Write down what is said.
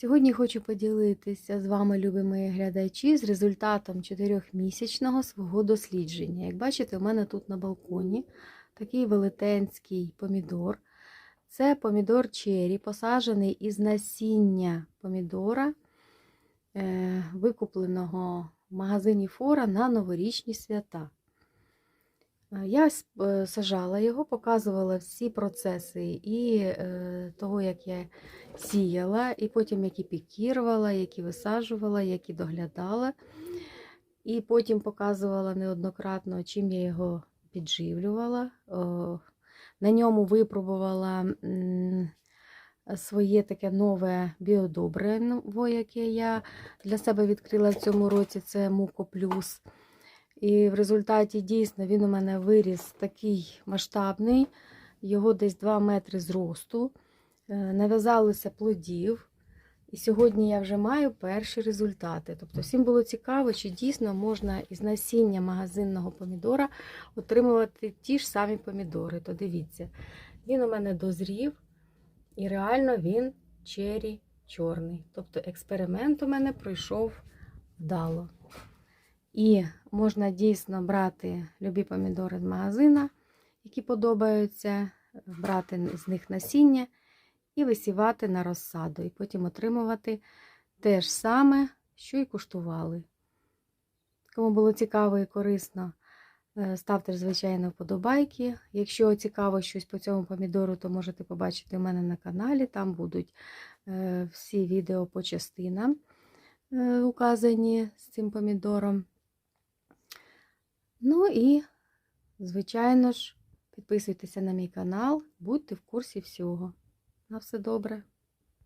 Сьогодні хочу поділитися з вами, любі мої глядачі, з результатом 4-місячного свого дослідження. Як бачите, у мене тут на балконі такий велетенський помідор. Це помідор чері, посаджений із насіння помідора, е, викупленого в магазині Фора на новорічні свята. Е, Я е, сажала його, показувала всі процеси і е, того, як я сіяла, і потім які пікірувала, які висаджувала, які доглядала. І потім показувала неоднократно, чим я його підживлювала. На ньому випробувала своє таке нове біодобриво, яке я для себе відкрила в цьому році. Це Муко Плюс. І в результаті дійсно він у мене виріс такий масштабний, його десь 2 метри зросту. Е, Нав'язалося плодів. І сьогодні я вже маю перші результати. Тобто всім було цікаво, чи дійсно можна із насіння магазинного помідора отримувати ті ж самі помідори. То дивіться, він у мене дозрів, і реально він чері чорний. Тобто експеримент у мене пройшов вдало. І можна дійсно брати любі помідори з магазина, які подобаються, брати з них насіння і висівати на розсаду, і потім отримувати те ж саме, що і куштували. Кому було цікаво і корисно, е, ставте, звичайно, вподобайки. Якщо цікаво щось по цьому помідору, то можете побачити у мене на каналі. Там будуть е, всі відео по частинам е, указані з цим помідором. Ну і, звичайно ж, підписуйтеся на мій канал, будьте в курсі всього. На все добре.